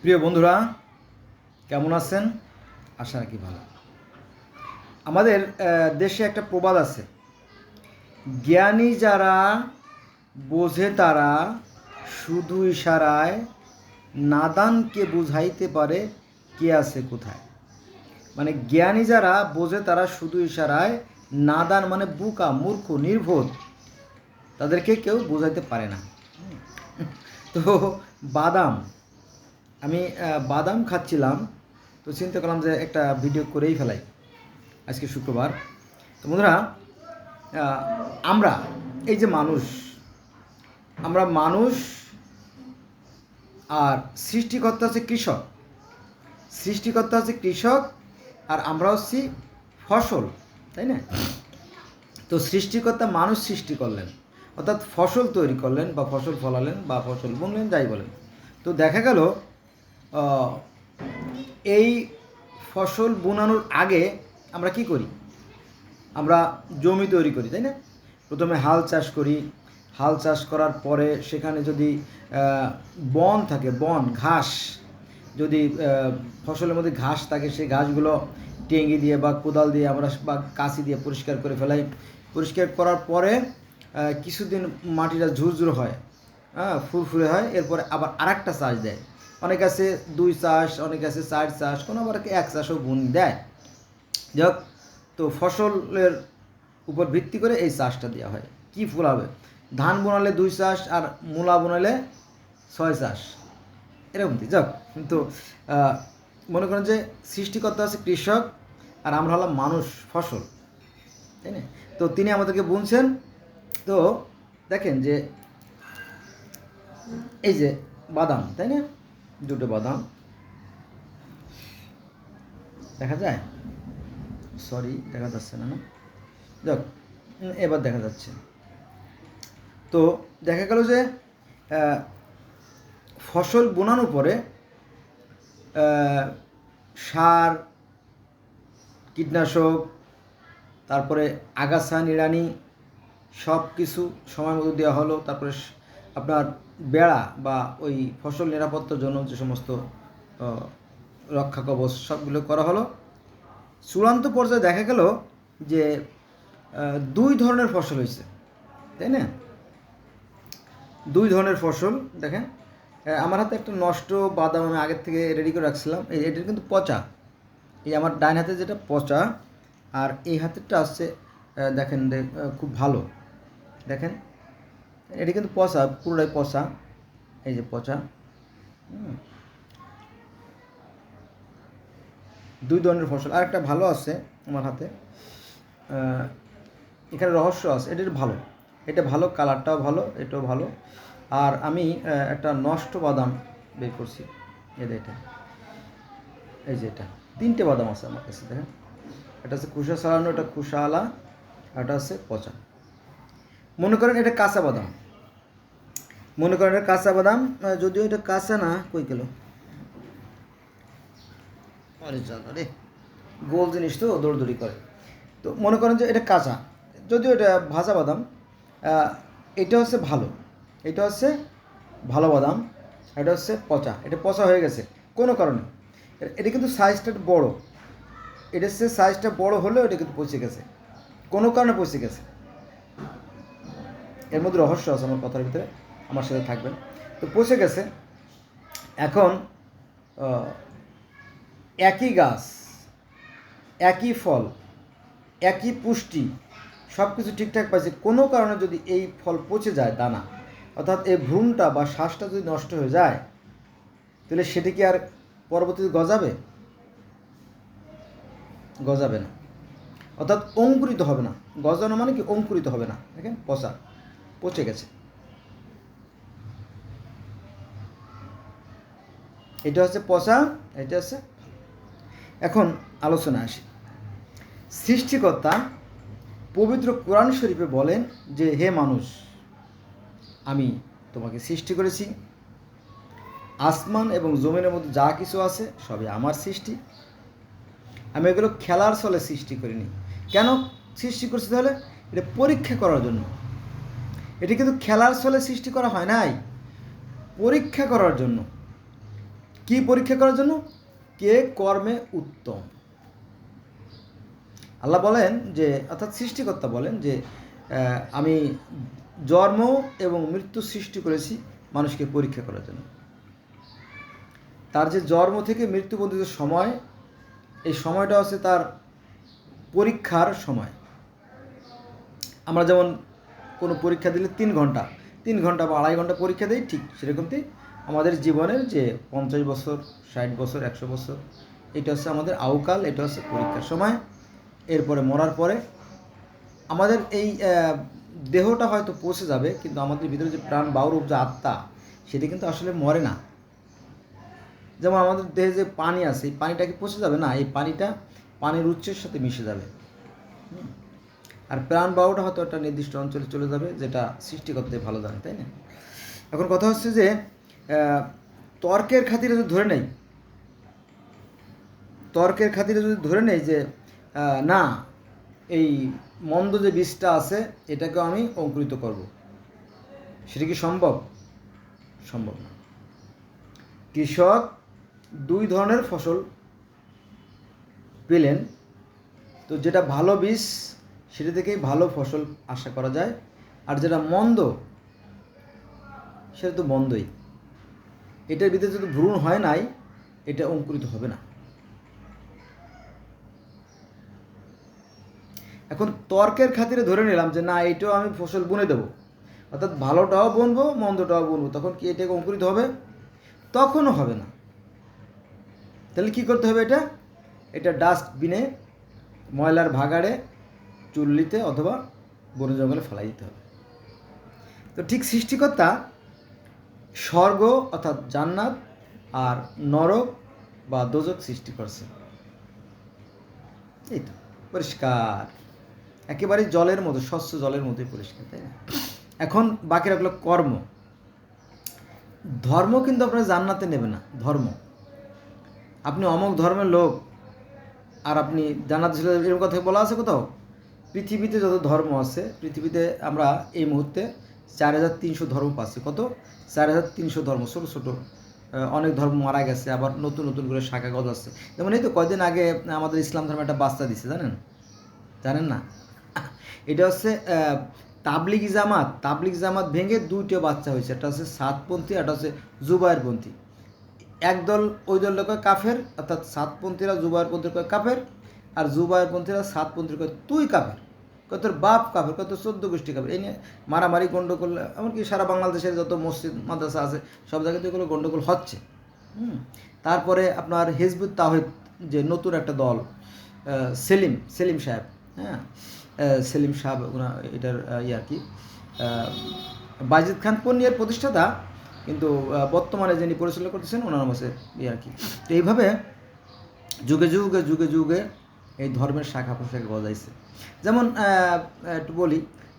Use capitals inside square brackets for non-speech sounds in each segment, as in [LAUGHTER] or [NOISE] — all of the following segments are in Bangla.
প্রিয় বন্ধুরা, কেমন আছেন? আশা রাখি ভালো। আমাদের দেশে একটা প্রবাদ আছে। জ্ঞানী যারা বোঝে তারা শুধু ইশারায় নাদানকে বুঝাইতে পারে কে আছে কোথায়। মানে জ্ঞানী যারা বোঝে তারা শুধু ইশারায় নাদান মানে বুকা, মূর্খ নির্ভোধ তাদেরকে কেউ বোঝাইতে পারে না। তো বাদাম আমি বাদাম খাচ্ছিলাম, তো চিন্তা করলাম যে একটা ভিডিও করেই ফেলাই আজকে শুক্রবার। তো বন্ধুরা আমরা, এই যে মানুষ, আমরা মানুষ আর সৃষ্টিকর্তা হচ্ছে কৃষক। সৃষ্টিকর্তা হচ্ছে কৃষক আর আমরা হচ্ছি ফসল, তাই না? তো সৃষ্টিকর্তা মানুষ সৃষ্টি করলেন, অর্থাৎ ফসল তৈরি করলেন বা ফসল ফলালেন বা ফসল বুনলেন, যাই বলেন। তো দেখা গেল এই ফসল বোনানোর আগে আমরা কি করি? আমরা জমি তৈরি করি, তাই না? প্রথমে হাল চাষ করি। হাল চাষ করার পরে সেখানে যদি বন থাকে, বন, ঘাস, যদি ফসলের মধ্যে ঘাস থাকে, সেই ঘাসগুলো টেঙ্গি দিয়ে বা কোদাল দিয়ে আমরা বা কাঁচি দিয়ে পরিষ্কার করে ফেলাই। পরিষ্কার করার পরে কিছুদিন মাটিটা ঝুরঝুর হয় হ্যাঁ ফুরফুরে হয়, এরপরে আবার আরেকটা চাষ দেয়। অনেক আছে দুই চাষ, অনেক আছে চার চাষ, কোনো আবার এক চাষও গুণ দেয়। যাই হোক তো ফসলের উপর ভিত্তি করে এই চাষটা দেওয়া হয়। কি ফুল হবে? ধান বোনালে দুই চাষ আর মূলা বোনালে ছয় চাষ। এরকম যাক। কিন্তু মনে করেন যে সৃষ্টিকর্তা আছে কৃষক আর আমরা হলাম মানুষ, ফসল। তাই না? তো তিনি আমাদেরকে বুনছেন। তো দেখেন যে এই যে বাদাম, তাই না? দুটো বাদাম। দেখা যায়? সরি দেখা যাচ্ছে না না? যাক, এবার দেখা যাচ্ছে। তো দেখা গেল যে ফসল বোনানোর পরে সার, কীটনাশক, তারপরে আগাছা, নিড়ানি সব কিছু সময় মতো দেওয়া হলো। তারপরে আপনার বেড়া বা ওই ফসল নিরাপত্তার জন্য যে সমস্ত রক্ষা কবচ সবগুলো করা হলো। চূড়ান্ত পর্যায়ে দেখা গেল যে দুই ধরনের ফসল হয়েছে, তাই না? দুই ধরনের ফসল, দেখেন। আমার হাতে একটা নষ্ট বাদাম আমি আগের থেকে রেডি করে রাখছিলাম। এই এটার কিন্তু পচা। এই আমার ডাইন হাতে যেটা পচা, আর এই হাতেরটা আসছে দেখেন খুব ভালো। দেখেন এটা কিন্তু পচা, পুরোটাই পচা। এই যে পচা। দুই ধরনের ফসল। আর একটা ভালো আছে আমার হাতে। এখানে রহস্য আছে। এটার ভালো। এটা ভালো, কালারটাও ভালো, এটাও ভালো। আর আমি একটা নষ্ট বাদাম বের করছি। যে এটা। এই যে এটা। তিনটে বাদাম আছে আমার কাছে, দেখেন। এটা হচ্ছে খুসা সারানো এটা খুসা আলা এটা হচ্ছে পচা। মনে করেন এটা কাঁচা বাদাম। মনে করেন এটা কাঁচা বাদাম যদিও এটা কাঁচা না, কই গেল? গোল জিনিস তো, দৌড়দৌড়ি করে। তো মনে করেন যে এটা কাঁচা, যদিও এটা ভাজা বাদাম এটা হচ্ছে ভালো। এটা হচ্ছে ভালো বাদাম, এটা হচ্ছে পচা, এটা পচা হয়ে গেছে, কোনো কারণে। এটা কিন্তু সাইজটা বড়। এটা হচ্ছে সাইজটা বড় হলেও এটা কিন্তু পচে গেছে, কোনো কারণে পচে গেছে। এর মধ্যে রহস্য আছে আমার কথার ভিতরে। আমার সাথে থাকবেন। তো পচে গেছে। এখন একই গাছ, একই ফল, একই পুষ্টি সব কিছু ঠিকঠাক পাইছে। কোনো কারণে যদি এই ফল পচে যায় দানা, অর্থাৎ এই ভ্রূণটা বা শ্বাসটা যদি নষ্ট হয়ে যায়, তাহলে সেটি কি আর পরবর্তীতে গজাবে? গজাবে না। অর্থাৎ অঙ্কুরিত হবে না। গজানো মানে কি? অঙ্কুরিত হবে না। দেখেন, পচা, পচে গেছে। এটা হচ্ছে পচা, এটা হচ্ছে এখন আলোচনা আসি। সৃষ্টিকর্তা পবিত্র কোরআন শরীফে বলেন যে, হে মানুষ, আমি তোমাকে সৃষ্টি করেছি। আসমান এবং জমিনের মধ্যে যা কিছু আছে সবই আমার সৃষ্টি। আমি এগুলো খেলার ছলে সৃষ্টি করিনি। কেন সৃষ্টি করছি তাহলে? এটা পরীক্ষা করার জন্য। এটি কিন্তু খেলার ছলে সৃষ্টি করা হয় নাই। পরীক্ষা করার জন্য। কি পরীক্ষা করার জন্য? কে কর্মে উত্তম? আল্লাহ বলেন যে, অর্থাৎ সৃষ্টিকর্তা বলেন যে আমি জন্ম এবং মৃত্যু সৃষ্টি করেছি মানুষকে পরীক্ষা করার জন্য। তার যে জন্ম থেকে মৃত্যু পর্যন্ত সময়, এই সময়টা হচ্ছে তার পরীক্ষার সময়। আমরা যেমন কোনো পরীক্ষা দিলে তিন ঘণ্টা তিন ঘণ্টা বা আড়াই ঘণ্টা পরীক্ষা দিই, ঠিক সেরকমই আমাদের জীবনের যে পঞ্চাশ বছর, ষাট বছর, একশো বছর, এটা হচ্ছে আমাদের আউকাল এটা হচ্ছে পরীক্ষার সময়। এরপরে মরার পরে আমাদের এই দেহটা হয়তো পৌঁছে যাবে, কিন্তু আমাদের ভিতরে যে প্রাণ বাউরূপ যে আত্মা, সেটা কিন্তু আসলে মরে না। যেমন আমাদের দেহে যে পানি আছে, এই পানিটা কি পচে যাবে? না, এই পানিটা পানির উৎসের সাথে মিশে যাবে। আর প্রাণ বায়ুটা হয়তো একটা নির্দিষ্ট অঞ্চলে চলে যাবে, যেটা সৃষ্টি করতে ভালো জানে, তাই না? এখন কথা হচ্ছে যে তর্কের খাতিরে যদি ধরে নেই, তর্কের খাতিরে যদি ধরে নেই যে না, এই মন্দ যে বীজটা আছে এটাকে আমি অঙ্কুরিত করব। সেটা কি সম্ভব? সম্ভব না। কৃষক দুই ধরনের ফসল পেলেন। তো যেটা ভালো বীজ, সেটা থেকেই ভালো ফসল আশা করা যায়। আর যেটা মন্দ, সেটা তো মন্দই। এটার ভিতরে যদি ভ্রূণ হয় নাই, এটা অঙ্কুরিত হবে না। এখন তর্কের খাতিরে ধরে নিলাম যে না, এটাও আমি ফসল বুনে দেবো। অর্থাৎ ভালোটাও বুনবো, মন্দটাও বুনবো, তখন কি এটাকে অঙ্কুরিত হবে? তখনও হবে না। তাহলে কি করতে হবে এটা? এটা ডাস্টবিনে, ময়লার ভাগাড়ে, চুল্লিতে অথবা বন জঙ্গলে ফেলাই দিতে হবে। তো ঠিক সৃষ্টিকর্তা স্বর্গ অর্থাৎ জান্নাত আর নরক বা দোজক সৃষ্টি করছে। এই তো, পরিষ্কার। একেবারে জলের মতো, স্বচ্ছ জলের মতোই পরিষ্কার, তাই না? এখন বাকি রাখল কর্ম। ধর্ম কিন্তু আপনারা জান্নাতে নেবে না, ধর্ম। আপনি অমক ধর্মের লোক আর আপনি জান্নাতে ছিল এরকম কথা বলা আছে কোথাও? পৃথিবীতে যত ধর্ম আছে, পৃথিবীতে আমরা এই মুহূর্তে চার হাজার তিনশো ধর্ম পাচ্ছে। কত? চার হাজার তিনশো ধর্ম ছোটো ছোটো। অনেক ধর্ম মারা গেছে আবার নতুন নতুন করে শাখা গজ আসছে। যেমন এই তো কয়দিন আগে আমাদের ইসলাম ধর্ম একটা বাচ্চা দিছে জানেন? জানেন না? [LAUGHS] এটা হচ্ছে আহ, তাবলিগ জামাত। তাবলিগ জামাত ভেঙে দুইটা বাচ্চা হয়েছে একটা হচ্ছে সাতপন্থী একটা হচ্ছে জুবায়েরপন্থী একদল ওই দল কয় কাফের অর্থাৎ সাতপন্থীরা জুবায়েরপন্থীর কয় কাফের আর জুবায়েরপন্থীরা সাতপন্থীর কয় তুই কাফের। কয় তোর বাপ কাফের, কত চোদ্দ গোষ্ঠী কাফের। এই নিয়ে মারামারি গণ্ডগোল এমনকি সারা বাংলাদেশের যত মসজিদ, মাদ্রাসা আছে, সব জায়গাতে এগুলো গণ্ডগোল হচ্ছে। হুম? তারপরে আপনার হিজবুত তাহিদ যে নতুন একটা দল সেলিম সেলিম সাহেব হ্যাঁ? সেলিম সাহেব এটার ইয়ে আর কি। বাজিদ খান পন্নিয়ার প্রতিষ্ঠাতা, কিন্তু বর্তমানে যিনি পরিচালনা করতেছেন, ওনার হচ্ছে ইয়ে আর কি। তো এইভাবে যুগে যুগে যুগে যুগে এই ধর্মের শাখা প্রশাখা বজাইছে যেমন একটু বলি,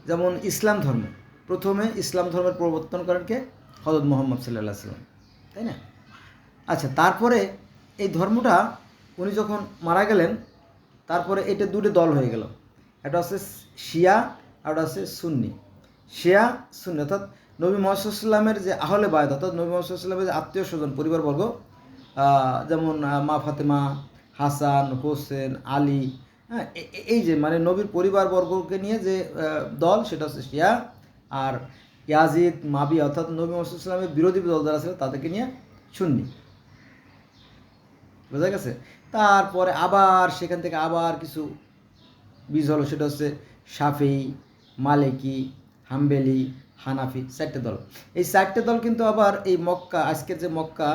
যেমন ইসলাম ধর্ম। প্রথমে ইসলাম ধর্মের প্রবর্তন করেন কে? হজরত মোহাম্মদ সাল্লাহ সাল্লাম তাই না? আচ্ছা তারপরে এই ধর্মটা উনি যখন মারা গেলেন, তারপরে এটা দুটো দল হয়ে গেল। একটা হচ্ছে শিয়া, আর একটা হচ্ছে সুন্নি। শিয়া, সুন্নি, অর্থাৎ নবী মোহাম্মদের যে আহলে বায়দ অর্থাৎ নবী মোহাম্মদের যে আত্মীয় স্বজন পরিবারবর্গ যেমন মা ফাতেমা হাসান, হোসেন, আলী হ্যাঁ এই যে মানে নবীর পরিবারবর্গকে নিয়ে যে দল, সেটা হচ্ছে শিয়া আর ইয়াজিদ, মাবি অর্থাৎ নবী মোহাম্মদের বিরোধী দল যারা ছিল তাদেরকে নিয়ে সুন্নি। বোঝা গেছে? তারপরে আবার সেখান থেকে আবার কিছু বীজ হলো, সেটা হচ্ছে সাফি মালিকি, হাম্বেলি, হানাফি, চারটে দল। এই চারটে দল কিন্তু আবার এই মক্কা, আজকের যে মক্কা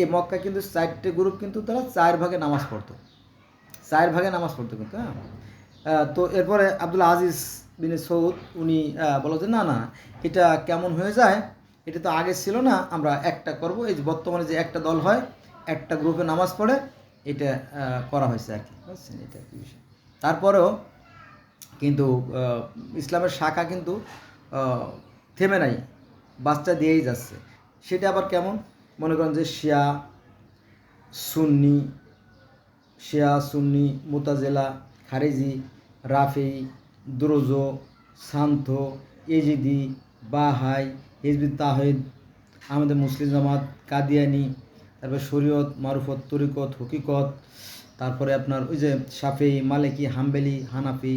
এই মক্কা কিন্তু চারটে গ্রুপ কিন্তু তারা চার ভাগে নামাজ পড়তো। চার ভাগে নামাজ পড়তো কিন্তু হ্যাঁ? তো এরপরে আব্দুল আজিজ বিন সৌদ, উনি বলো যে, না না, এটা কেমন হয়ে যায়? এটা তো আগে ছিল না, আমরা একটা করব। এই যে বর্তমানে যে একটা দল হয়, একটা গ্রুপে নামাজ পড়ে, এটা করা হয়েছে আর কি। বুঝছেন? এটা কি বিষয়। তারপরেও কিন্তু ইসলামের শাখা কিন্তু থেমে নাই, বাচ্চা দিয়েই যাচ্ছে। সেটা আবার কেমন? মনে করেন যে শিয়া, সুন্নি শিয়া, সুন্নি, মোতাজেলা, খারেজি, রাফি, দ্রোজো সান্থ এজিদি, বাহাই, হিজবি তাহিদ আমাদের মুসলিম জামাত, কাদিয়ানি, তারপরে শরীয়ত, মারুফত, তরিকত, হকিকত, তারপরে আপনার ওই যে সাফি মালিকি, হাম্বেলি, হানাফি,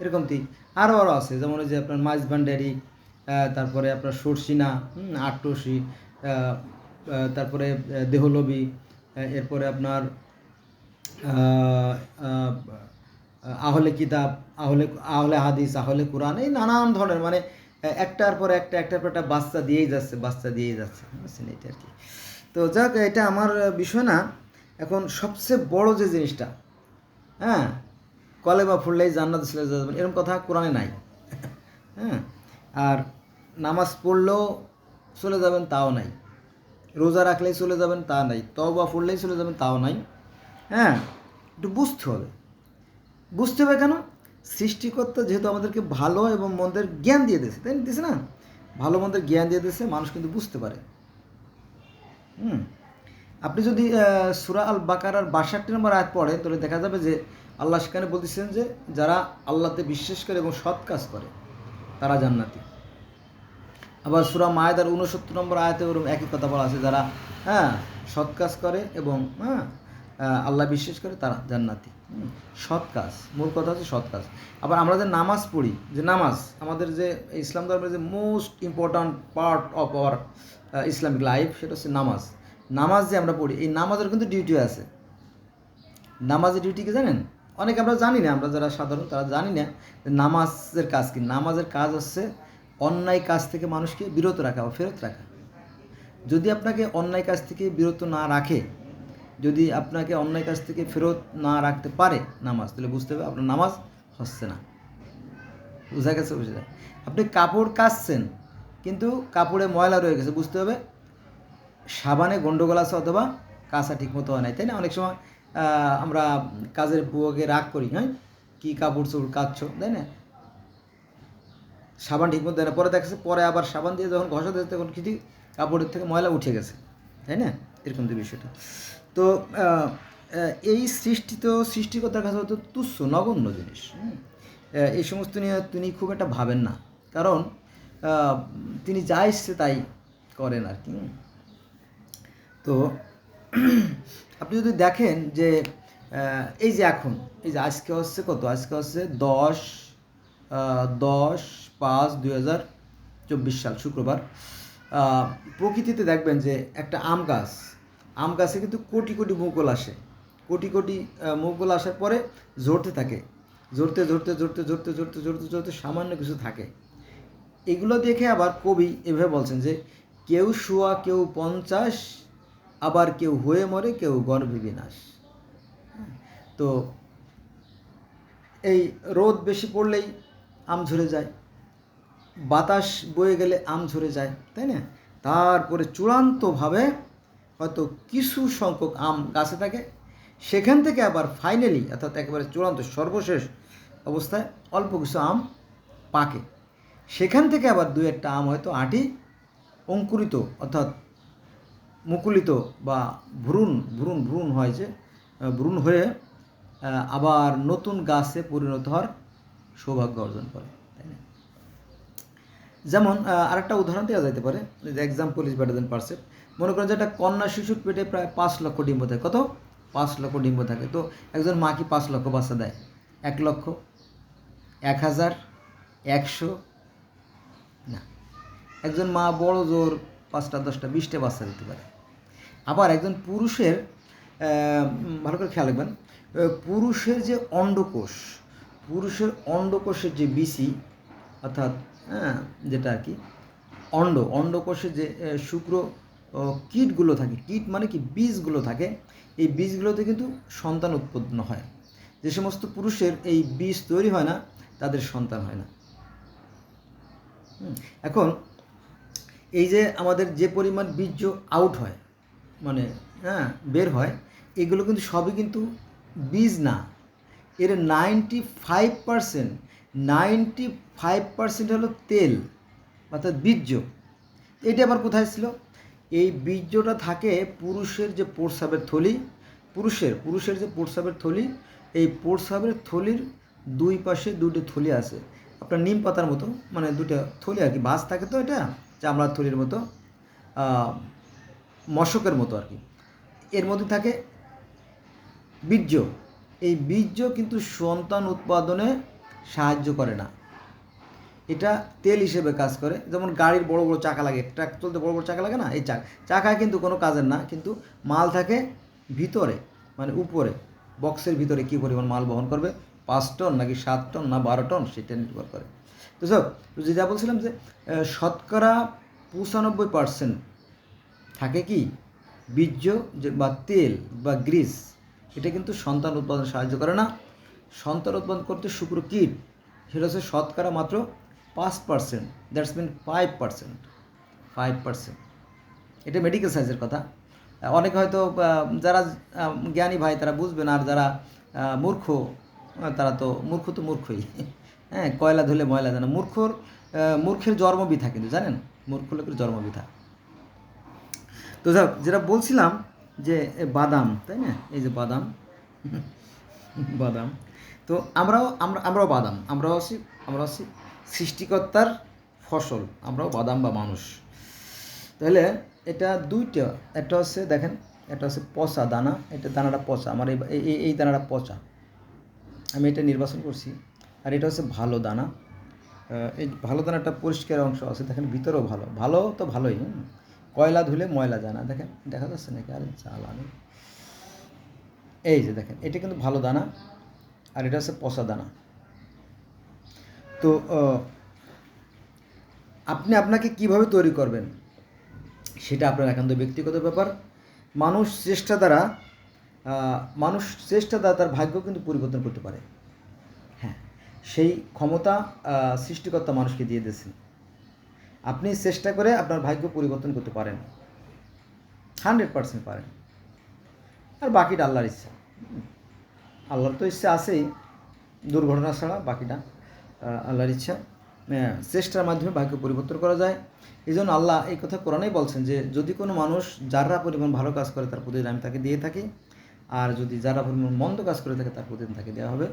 এরকম তি আরও আরও আছে, যেমন ওই যে আপনার মাইজ ভান্ডারি তারপরে আপনার সরসিনা আটটসি তারপরে দেহলবি এরপরে আপনার আহ, আহ, আহলে কিতাব আহলে আহলে হাদিস আহলে কোরআন এই নানান ধরনের মানে একটার পর একটা একটার পর একটা বাচ্চা দিয়েই যাচ্ছে বাচ্চা দিয়েই যাচ্ছে বুঝছেন এটা আর কি। তো যাক এটা আমার বিষয় না এখন সবচেয়ে বড় যে জিনিসটা হ্যাঁ কলে বা ফুললেই জান্নাত ছিল যাবেন এরকম কথা কোরআনে নাই হ্যাঁ আর নামাজ পড়লেও চলে যাবেন তাও নাই। রোজা রাখলেই চলে যাবেন, তা নাই। তবা পড়লেই চলে যাবেন, তাও নাই। হ্যাঁ একটু বুঝতে হবে। বুঝতে হবে কেন? সৃষ্টিকর্তা যেহেতু আমাদেরকে ভালো এবং মন্দের জ্ঞান দিয়ে দিয়েছে, তাই? দিয়েছে না? ভালো মন্দের জ্ঞান দিয়ে দিয়েছে, মানুষ কিন্তু বুঝতে পারে। হুম। আপনি যদি সুরা আল বাকারার বাষট্টি নম্বর আয়াত পড়ে তাহলে দেখা যাবে যে আল্লাহ সেখানে বলতেছেন যে, যারা আল্লাহতে বিশ্বাস করে এবং সৎ কাজ করে, তারা জান্নাতি। আবার সুরা মায়েদার উনসত্তর নম্বর আয়াতে ওরকম একই কথা বলা আছে, যারা হ্যাঁ সৎ কাজ করে এবং হ্যাঁ আল্লাহ বিশ্বাস করে তারা জান্নাতি। সৎ কাজ, মূল কথা হচ্ছে সৎ কাজ। আবার আমরা যে নামাজ পড়ি, যে নামাজ, আমাদের যে ইসলাম ধর্মের যে most important part of our Islamic life সেটা হচ্ছে নামাজ। নামাজ যে আমরা পড়ি, এই নামাজের কিন্তু ডিউটি আছে। নামাজের ডিউটি কি জানেন? অনেক আমরা জানি না, আমরা যারা সাধারণ তারা জানি না নামাজের কাজ কি। নামাজের কাজ হচ্ছে অন্যায় কাজ থেকে মানুষকে বিরত রাখা বা ফেরত রাখা। যদি আপনাকে অন্যায় কাজ থেকে বিরত না রাখে, যদি আপনাকে অন্যায় কাজ থেকে ফেরত না রাখতে পারে নামাজ, তাহলে বুঝতে হবে আপনার নামাজ হচ্ছে না। বোঝা গেছে বুঝে যায় আপনি কাপড় কাচছেন, কিন্তু কাপড়ে ময়লা রয়ে গেছে, বুঝতে হবে? সাবানে গন্ডগোল আছে অথবা কাঁচা ঠিক মতো হয় নাই, তাই না? অনেক সময় আমরা কাজের বুয়াকে রাগ করি হ্যাঁ? কী কাপড় চোপড় কাচ্ছ, তাই না? সাবান ঠিক মতো দেয় না। পরে দেখা যাচ্ছে পরে আবার সাবান দিয়ে যখন ঘষা দিয়েছে, তখন কিছু কাপড়ের থেকে ময়লা উঠে গেছে। তাই না? এরকম তো বিষয়টা। তো এই সৃষ্টি তো, সৃষ্টিকর্তার কাছে হয়তো তুচ্ছ, নগণ্য জিনিস। এই সমস্ত নিয়ে তিনি খুব একটা ভাবেন না। কারণ তিনি যা ইচ্ছে তাই করেন আর কি। তো, [CLEARS THROAT] আপনি যদি দেখেন যে এই যে এখন, এই যে আজকে হচ্ছে কত? আজকে হচ্ছে দশ দশ পাঁচ দুই হাজার চব্বিশ সাল, শুক্রবার। প্রকৃতিতে দেখবেন যে একটা আম গাছ, আম গাছে কিন্তু কোটি কোটি মুকুল আসে। কোটি কোটি মুকুল আসার পরে ঝরতে থাকে। ঝরতে ঝরতে ঝরতে ঝরতে ঝরতে ঝরতে ঝরতে সামান্য কিছু থাকে। এগুলো দেখে আবার কবি এভাবে বলছেন যে, কেউ শোয়া, কেউ পঞ্চাশ, আবার কেউ হয়ে মরে, কেউ গর্ভে বিনাশ। তো এই রোদ বেশি পড়লেই আম ঝরে যায়। বাতাস বয়ে গেলে আম ঝরে যায়, তাই না? তারপরে চূড়ান্তভাবে হয়তো কিছু সংখ্যক আম গাছে থাকে, সেখান থেকে আবার ফাইনালি অর্থাৎ একেবারে চূড়ান্ত সর্বশেষ অবস্থায় অল্প কিছু আম পাকে। সেখান থেকে আবার দু একটা আম হয়তো আটি অঙ্কুরিত, অর্থাৎ মুকুলিত বা ভ্রূণ ভ্রূণ ভ্রূণ হয় যে ভ্রূণ হয়ে আবার নতুন গাছে পরিণত হওয়ার সৌভাগ্য অর্জন করে। যেমন আরেকটা উদাহরণ দেওয়া যেতে পারে example is better than precept মনে করেন যে একটা কন্যা শিশুর পেটে প্রায় পাঁচ লক্ষ ডিম্ব থাকে। কত? পাঁচ লক্ষ ডিম্ব থাকে। তো একজন মা কি পাঁচ লক্ষ বাচ্চা দেয়? এক লক্ষ, এক হাজার, একশো? না। একজন মা বড় জোর পাঁচটা, দশটা, বিশটা বাচ্চা দিতে পারে। আবার একজন পুরুষের ভালো করে খেয়াল রাখবেন পুরুষের যে অন্ডকোষ, পুরুষের অন্ডকোষের যে বিসি অর্থাৎ হ্যাঁ যেটা আর কি, অন্ড, অন্ডকোষে যে শুক্র কীটগুলো থাকে, কীট মানে কি, বীজগুলো থাকে, এই বীজগুলোতে কিন্তু সন্তান উৎপন্ন হয়। যে সমস্ত পুরুষের এই বীজ তৈরি হয় না, তাদের সন্তান হয় না। এখন এই যে আমাদের যে পরিমাণ বীর্য আউট হয় মানে হ্যাঁ বের হয়, এগুলো কিন্তু সবই কিন্তু বীজ না। এর ninety five percent ninety five percent হলো তেল, অর্থাৎ বীর্য। এটা আবার কোথায় ছিল? এই বীর্যটা থাকে পুরুষের যে প্রস্রাবের থলি, পুরুষের পুরুষের যে প্রস্রাবের থলি, এই প্রস্রাবের থলির দুই পাশে দুটো থলি আছে। আপনার নিম পাতার মতো মানে দুটো থলি আর কি বাস থাকে তো এটা, চামড়ার থলির মতো মশকের মতো আর কি। এর মধ্যে থাকে বীর্য। এই বীর্য কিন্তু সন্তান উৎপাদনে সাহায্য করে না। এটা তেল হিসেবে কাজ করে। যেমন গাড়ির বড় বড় চাকা লাগে, ট্রাক চলতে বড় বড় চাকা লাগে না? এই চাকা। চাকা কিন্তু কোনো কাজের না, কিন্তু মাল থাকে ভিতরে মানে উপরে। বক্সের ভিতরে কী পরিমাণ মাল বহন করবে? পাঁচ টন নাকি সাত টন না বারো টন, সেটা নির্ভর করে। তো সব যেটা বলছিলাম যে শতকরা পঁচানব্বই পার্সেন্ট থাকে কি? বীর্য বা তেল বা গ্রিস, এটা কিন্তু সন্তান উৎপাদনে সাহায্য করে না। সন্তান উৎপাদন করতে শুক্র কীট, সেটা হচ্ছে শতকরা মাত্র পাঁচ percent, that's mean five percent five percent. এটা মেডিকেল সাইজের কথা। অনেকে হয়তো যারা জ্ঞানী ভাই, তারা বুঝবেন আর যারা মূর্খ তারা তো, মূর্খ তো মূর্খই। [LAUGHS] হ্যাঁ কয়লা ধুলে ময়লা জানা মূর্খর মূর্খের জন্মবিথা কিন্তু, জানেন? মূর্খ লোকের জন্মবিথা তো যাক যেটা বলছিলাম যে বাদাম, তাই না? এই যে বাদাম [LAUGHS] বাদাম। তো আমরাও, আমরা, আমরাও বাদাম, আমরাও আছি আমরা আছি সৃষ্টিকর্তার ফসল, আমরাও বাদাম বা মানুষ। তাহলে এটা দুইটা, একটা হচ্ছে দেখেন, একটা হচ্ছে পচা দানা, এটা দানাটা পচা, আমার এই এই- দানাটা পচা। আমি এটা নির্বাচন করছি, আর এটা হচ্ছে ভালো দানা। এই ভালো দানাটা পরিষ্কার অংশ আছে, দেখেন ভিতরেও ভালো। ভালো তো ভালোই। কয়লা ধুলে ময়লা যায় না দেখেন, দেখা যাচ্ছে নাকি? আরে চালানি এই যে দেখেন, এটা কিন্তু ভালো দানা, আর এটা হচ্ছে পচা দানা। তো আপনি আপনাকে কীভাবে তৈরি করবেন? সেটা আপনার একান্ত ব্যক্তিগত ব্যাপার। মানুষ চেষ্টা দ্বারা মানুষ চেষ্টা দ্বারা তার ভাগ্য কিন্তু পরিবর্তন করতে পারে। হ্যাঁ সেই ক্ষমতা সৃষ্টিকর্তা মানুষকে দিয়ে দিয়েছেন। আপনি চেষ্টা করে আপনার ভাগ্য পরিবর্তন করতে পারেন। হান্ড্রেড পার্সেন্ট পারেন। আর বাকিটা আল্লাহর ইচ্ছা। আল্লাহর তো ইচ্ছা আছেই। দুর্ঘটনা ছাড়া বাকিটা। আল্লাহর ইচ্ছা আহ, চেষ্টার মাধ্যমে ভাগ্য পরিবর্তন করা যায়। এই জন্য আল্লাহ এই কথা কোরআনেই বলছেন যে যদি কোনো মানুষ যারা পরিমাণ ভালো কাজ করে তার প্রতিদিন আমি তাকে দিয়ে থাকি আর যদি যারা পরিমাণ মন্দ কাজ করে থাকে তার প্রতিদিন তাকে দেওয়া হবে।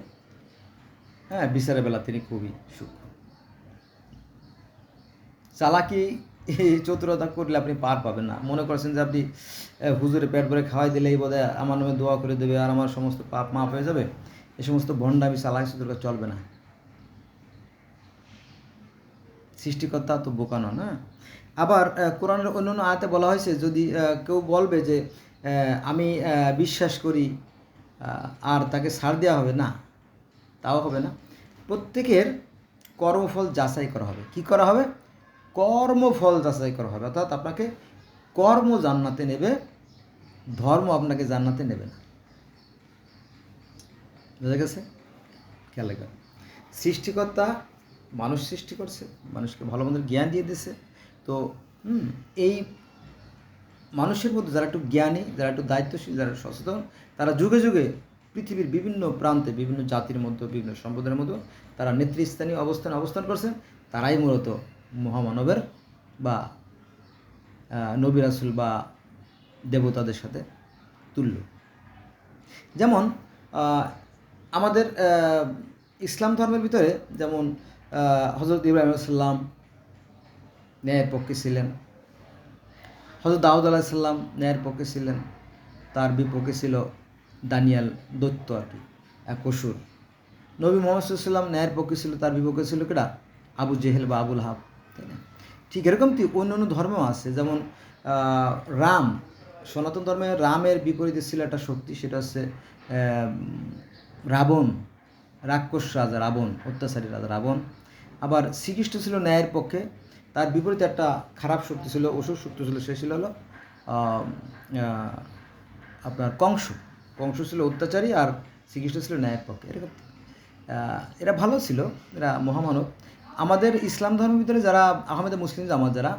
হ্যাঁ বিচারের বেলা তিনি খুবই সুখ। চালাকি এই চতুরতা করলে আপনি পার পাবেন না। মনে করছেন যে আপনি হুজুরে পেট ভরে খাওয়াই দিলেই বোধহয় আমার নামে দোয়া করে দেবে আর আমার সমস্ত পাপ মাফ হয়ে যাবে? এই সমস্ত ভণ্ডামি চালাকি চতুরতা চলবে না। সৃষ্টিকর্তা তো বোকা নন হ্যাঁ? আবার কোরআনের অন্য অন্য আয়াতে বলা হয়েছে, যদি কেউ বলবে যে আমি বিশ্বাস করি আর তাকে ছাড় দেওয়া হবে, না, তাও হবে না। প্রত্যেকের কর্মফল যাচাই করা হবে। কি করা হবে? কর্মফল যাচাই করা হবে। অর্থাৎ আপনাকে কর্ম জান্নাতে নেবে, ধর্ম আপনাকে জান্নাতে নেবে না। বুঝা গেছে? খেয়াল সৃষ্টিকর্তা মানুষ সৃষ্টি করছে, মানুষকে ভালো মন্দের জ্ঞান দিয়ে দিয়েছে তো এই মানুষের মধ্যে যারা একটু জ্ঞানী, যারা একটু দায়িত্বশীল, যারা সচেতন, তারা যুগে যুগে পৃথিবীর বিভিন্ন প্রান্তে, বিভিন্ন জাতির মধ্যে, বিভিন্ন সম্প্রদায়ের মধ্যে তারা নেতৃস্থানীয় অবস্থানে অবস্থান করছেন তারাই মূলত মহামানবের বা নবী রাসুল বা দেবতাদের সাথে তুল্য। যেমন আমাদের ইসলাম ধর্মের ভিতরে যেমন হজরত ইব্রাহিম সাল্লাম ন্যায়ের পক্ষে ছিলেন। হজরত দাউদ আলাহিসাল্লাম ন্যায়ের পক্ষে ছিলেন। তার বিপক্ষে ছিল দানিয়াল দৈত্য আর কি এক অসুর নবী মোহাম্মদ সাল্লাম ন্যায়ের পক্ষে ছিল, তার বিপক্ষে ছিল কেডা? আবু জেহেল বা আবুল হাব, তাই না? ঠিক এরকম অন্য অন্য ধর্মেও আছে, যেমন রাম, সনাতন ধর্মে রামের বিপরীতে ছিল একটা শক্তি, সেটা হচ্ছে রাবণ। রাক্ষস রাজা রাবণ, অত্যাচারী রাজা রাবণ। আবার শ্রীকৃষ্ণ ছিল ন্যায়ের পক্ষে, তার বিপরীতে একটা খারাপ শক্তি ছিল, অসুর শক্তি ছিল, সে ছিল হলো আপনার কংস। কংস ছিল অত্যাচারী আর শ্রীকৃষ্ণ ছিল ন্যায়ের পক্ষে। এরকম এরা ভালো ছিল, এরা মহামানব। আমাদের ইসলাম ধর্মের ভিতরে যারা আহমেদ মুসলিম জামাত যারা,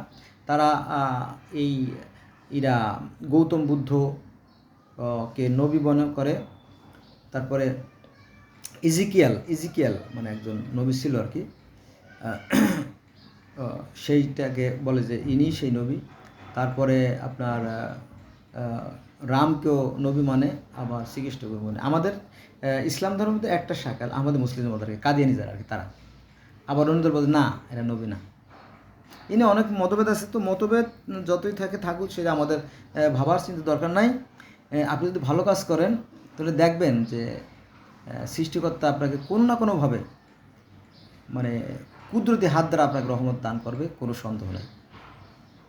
তারা এই, এরা গৌতম বুদ্ধ কে নবী মনে করে। তারপরে ইজিকিয়াল ইজিকিয়াল মানে একজন নবী ছিল আর কি। সেইটাকে বলে যে ইনি সেই নবী। তারপরে আপনার রামকেও নবী মানে আবার শ্রীকৃষ্ণকেও মানে। আমাদের ইসলাম ধর্মতে একটা শাখা আমাদের মুসলিম ধর্মকে কাদিয়ানি যারা আর কি, তারা। আবার অন্যদের বলে, না, এরা নবী না। ইনি অনেক মতভেদ আছে, তো মতভেদ যতই থাকে, থাকুক, সেটা আমাদের ভাবার চিন্তা দরকার নাই। আপনি যদি ভালো কাজ করেন, তাহলে দেখবেন যে সৃষ্টিকর্তা আপনাকে কোনো না কোনোভাবে মানে কুদরতি হাত দ্বারা আপনাকে রহমত দান করবে, কোনো সন্দেহ নেই।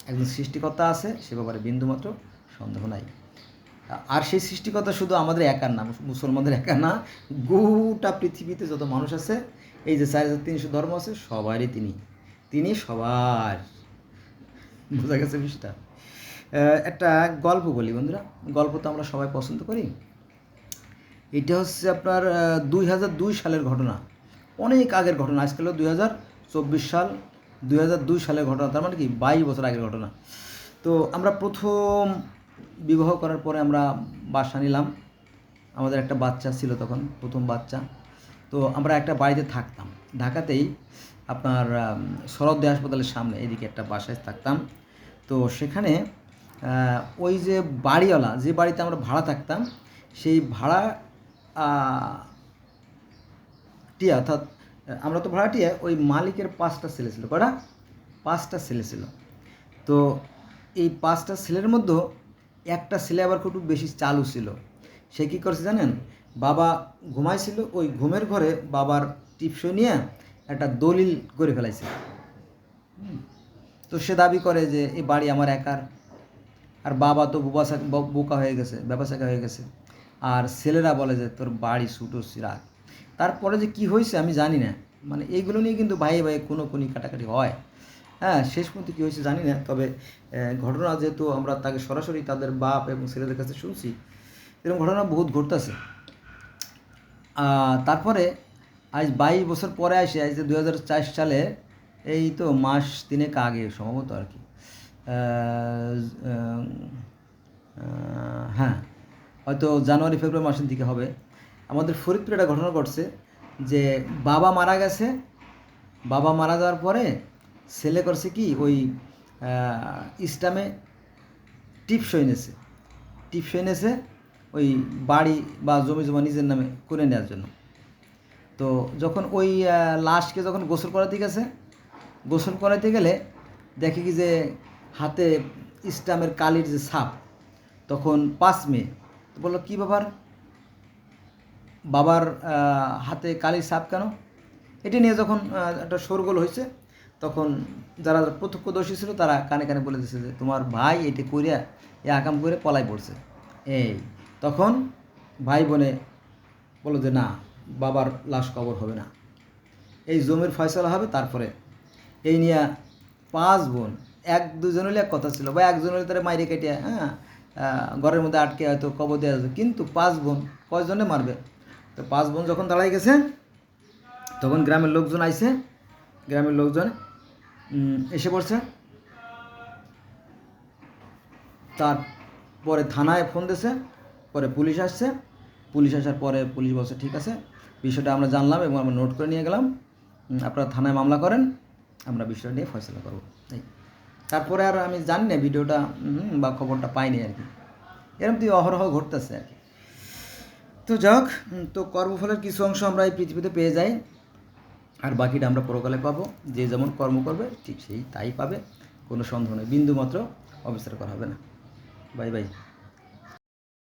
একজন সৃষ্টিকর্তা আছে, সে ব্যাপারে বিন্দুমাত্র সন্দেহ নাই। আর সেই সৃষ্টিকর্তা শুধু আমাদের একার না মুসলমানদের একার না, গোটা পৃথিবীতে যত মানুষ আছে, এই যে চার হাজার তিনশো ধর্ম আছে, সবারই তিনি। তিনি সবার। বোঝা গেছে বিষয়টা? একটা গল্প বলি বন্ধুরা। গল্প তো আমরা সবাই পছন্দ করি। এটা হচ্ছে আপনার দুই হাজার দুই সালের ঘটনা। অনেক আগের ঘটনা আজকাল দুই হাজার চব্বিশ সাল, দুই হাজার দুই সালের ঘটনা, তার মানে কি, বাইশ বছর আগের ঘটনা। তো আমরা প্রথম বিবাহ করার পরে আমরা বাসা নিলাম। আমাদের একটা বাচ্চা ছিল তখন, প্রথম বাচ্চা। তো আমরা একটা বাড়িতে থাকতাম। ঢাকাতেই আপনার শরদ্দে হাসপাতালের সামনে এদিকে একটা বাসায় থাকতাম। তো সেখানে ওই যে বাড়িওয়ালা, যে বাড়িতে আমরা ভাড়া থাকতাম, সেই ভাড়া টিয়া অর্থাৎ, আমরা তো ভাড়াটিয়া ওই মালিকের পাঁচটা ছেলে ছিল কটা পাঁচটা ছেলে ছিল। তো এই পাঁচটা ছেলের মধ্যে একটা ছেলে আবার খুব বেশি চালু ছিল। সে কী করছে জানেন? বাবা ঘুমাইছিল, ওই ঘুমের ঘরে বাবার টিপসই নিয়ে একটা দলিল করে ফেলাইছে। তো সে দাবি করে যে এই বাড়ি আমার একার। আর বাবা তো বুবাসা, ব- বোকা হয়ে গেছে ব্যবসাকা হয়ে গেছে। আর ছেলেরা বলে যে, তোর বাড়ি ছুটো সিরাক তারপরে যে কি হয়েছে আমি জানি না। মানে এইগুলো নিয়ে কিন্তু ভাই ভাই কোনো কোনি কাটাকাটি হয়। হ্যাঁ শেষ পর্যন্ত কী হয়েছে জানি না। তবে ঘটনা যেহেতু আমরা তাকে সরাসরি তাদের বাপ এবং ছেলেদের কাছে শুনছি, এরকম ঘটনা বহুত ঘটতেছে। তারপরে আজ বাইশ বছর পরে আসে, আজ দু হাজার চার সালে এই তো মাস তিনেক আগে সম্ভবত আর কি। হ্যাঁ। হয়তো জানুয়ারি, ফেব্রুয়ারি মাসের দিকে হবে। আমাদের ফরিদপুরে একটা ঘটনা ঘটছে যে বাবা মারা গেছে। বাবা মারা যাওয়ার পরে ছেলে করছে কি? ওই ইসলামে টিপস এনেছে। টিপস এনেছে ওই বাড়ি বা জমি জমা নিজের নামে করে নেওয়ার জন্য। তো যখন ওই লাশকে যখন গোসল করাতে গেছে, গোসল করাতে গেলে দেখে কি যে হাতে ইসলামের কালির যে ছাপ, তখন পাঁচ মে বলল, কী ব্যাপার বাবার হাতে কালির সাপ কেন? এটি নিয়ে যখন একটা শোরগোল হয়েছে, তখন যারা প্রত্যক্ষদর্শী ছিল, তারা কানে কানে বলে দিচ্ছে যে, তোমার ভাই এটি করিয়া এ আকাম করে পলাই পড়ছে। এই, তখন ভাই বোনে বলো যে, না, বাবার লাশ কবর হবে না। এই জমির ফয়সলা হবে তারপরে। এই নিয়ে পাঁচ বোন, এক দুজন হলে এক কথা ছিল, বা একজন হলে তারা মাইরে কেটে হ্যাঁ ঘরের মধ্যে আটকে হয়তো কবর দেওয়া যাবে কিন্তু পাঁচ বোন, কয়জনে মারবে? তো পাঁচ বোন যখন দাঁড়াই গেছে, তখন গ্রামের লোকজন আইছে। গ্রামের লোকজন এসে পড়ছে। তারপরে থানায় ফোন দিয়েছে, পরে পুলিশ আসছে। পুলিশ আসার পরে পুলিশ বলছে, ঠিক আছে, বিষয়টা আমরা জানলাম এবং আমরা নোট করে নিয়ে গেলাম। আপনারা থানায় মামলা করেন, আমরা বিষয়টা নিয়ে ফয়সলা করব। এই। তারপরে আর আমি জানি না ভিডিওটা বা খবরটা পাইনি আর কি। এরকম তুই অহরহ ঘটতেছে আর কি। তো যাক তো কর্মফলের কিছু অংশ আমরা এই পৃথিবীতে পেয়ে যাই। আর বাকিটা আমরা পরকালে পাবো। যে যেমন কর্ম করবে, ঠিক সেই তাই পাবে। কোনো সন্দেহ নেই। বিন্দুমাত্র অবিচার করা হবে না। Bye bye.